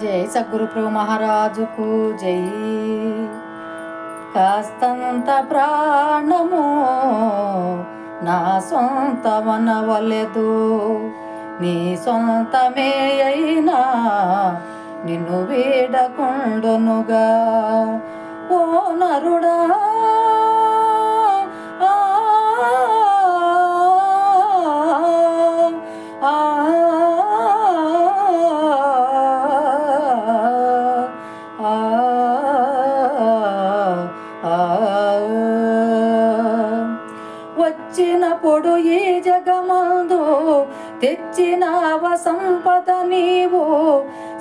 జై సద్గురుప్రభు మహారాజుకు జై. కాస్తంత ప్రాణము నా సొంతమనవలెదు నీ సొంతమే అయినా నిన్ను వీడకుండునుగా. ఓ నరుడా తెచ్చినావ సంపద నీవు.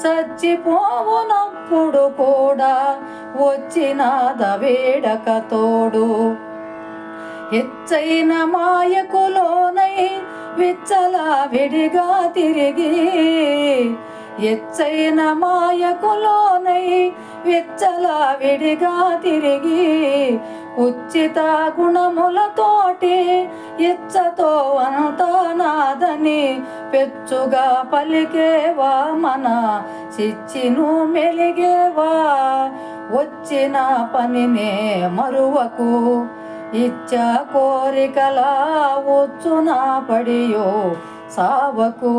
చచ్చిపోవునప్పుడు కూడా వచ్చినాద వేడక తోడు. హెచ్చైన మాయకులోనై విచ్చలా విడిగా తిరిగి. ఎచ్చైన మాయకులోనై విచ్చలా విడిగా తిరిగి. ఉచిత గుణములతోటి ఇచ్చతో అంతా నాదని పెచ్చుగా పలికేవా మన చిచ్చిను మెలిగేవా? వచ్చిన పనినే మరువకు ఇచ్చా కోరికలా వచ్చున పడియో సావకు.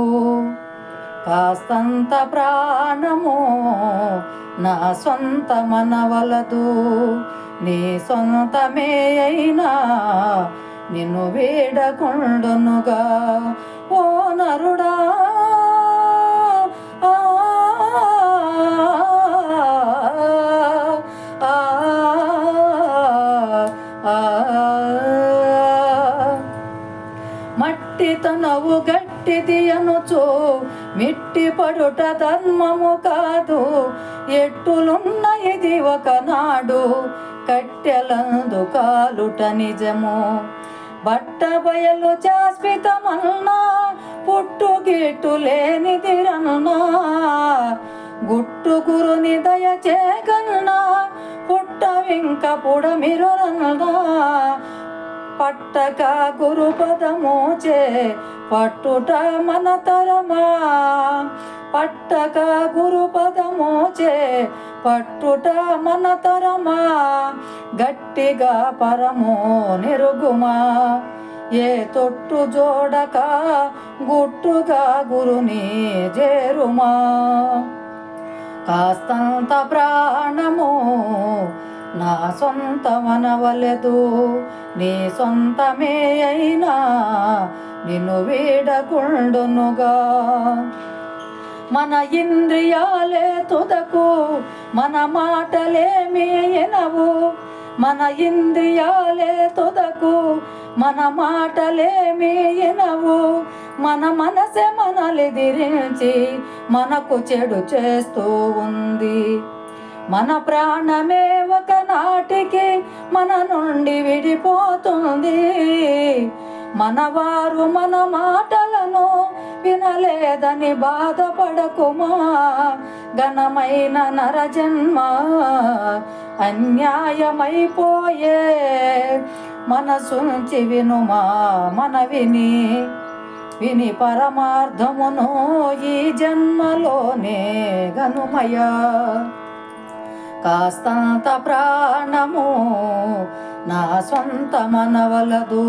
కాస్తంత ప్రాణము నా సొంత మనవలదు నీ సొంతమే అయినా నిన్ను వీడకుండునుగా. ఓ నరుడా ఆ, ఆ, మట్టి తనవు గట్టిది అనుచు మిట్టి పడుట ధర్మము కాదు. ఎట్టులున్న ఇది ఒకనాడు కట్టెలందు కాలుట నిజము? బట్ట బయలు శాశ్వతమన్నా పుట్టు గిట్టు లేనిదిరన్నా. గుట్టు గురుని దయ చేగన్నా పుట్ట వింక పుడమిరురన్నా పట్టక గురు పదమోచే పట్టుట మన తరమా. పట్టక గురు పదమోచే పట్టుట మన తరమా. గట్టిగా పరమో నిరుగుమా. ఏ తొట్టు జోడక గుట్టుగా గురుని చేరుమా. కాస్తంత ప్రాణ నా సొంతమనవలెదు నీ సొంతమే అయినా నిన్ను వీడకుండునుగా. మన ఇంద్రియాలే తుదకు మన మాటలేమి ఎనవు. మన ఇంద్రియాలే తుదకు మన మాటలేమి ఎనవు. మన మనసే మనలిదిరించి మనకు చెడు చేస్తూ ఉంది. మన ప్రాణమే మన నుండి విడిపోతుంది. మన వారు మన మాటలను వినలేదని బాధపడకుమా? ఘనమైన నరజన్మ అన్యాయమైపోయే మనసుంచి వినుమా మన విని విని పరమార్థమును ఈ జన్మలోనే గనుమయా? కాస్తంత ప్రాణము నా సొంత మనవలదు.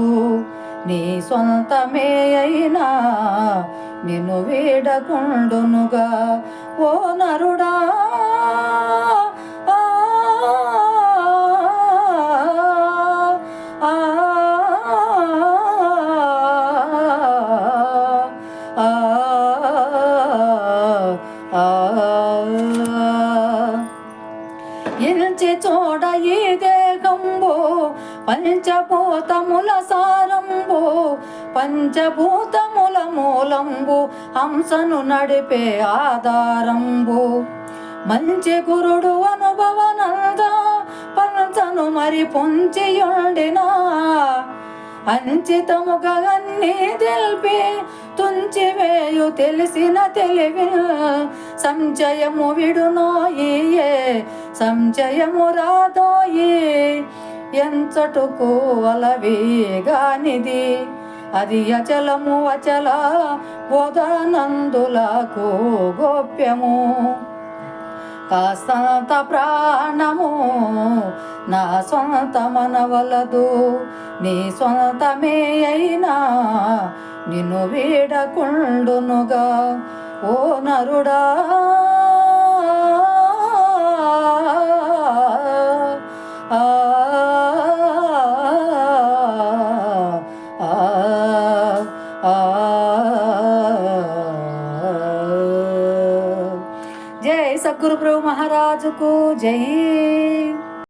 నీ సొంతమే అయినా నిన్ను వీడకుండునుగా. ఓ నరుడా పంచభూతముల సారంబు పంచభూతముల మూలంబు హంసను నడిపే ఆధారంబు. మంచి గురుడు అనుభవనంద పంచను మరి పొంచియుండినా. అంచితముగా అన్నీ తెలిపి తుంచివేయు తెలిసిన తెలివి సంచయము విడునోయే సంచయము రాదోయే. ఎంచటుకు అలవిగానిది. అది అచలము అచల బోధనందులకు గోప్యము. కాస్తంత ప్రాణము నా సొంత మనవలదు. నీ సొంతమే అయినా నిన్ను వీడకుండునుగా. ఓ నరుడా! జై సద్గురు ప్రభు మహారాజుకు జై.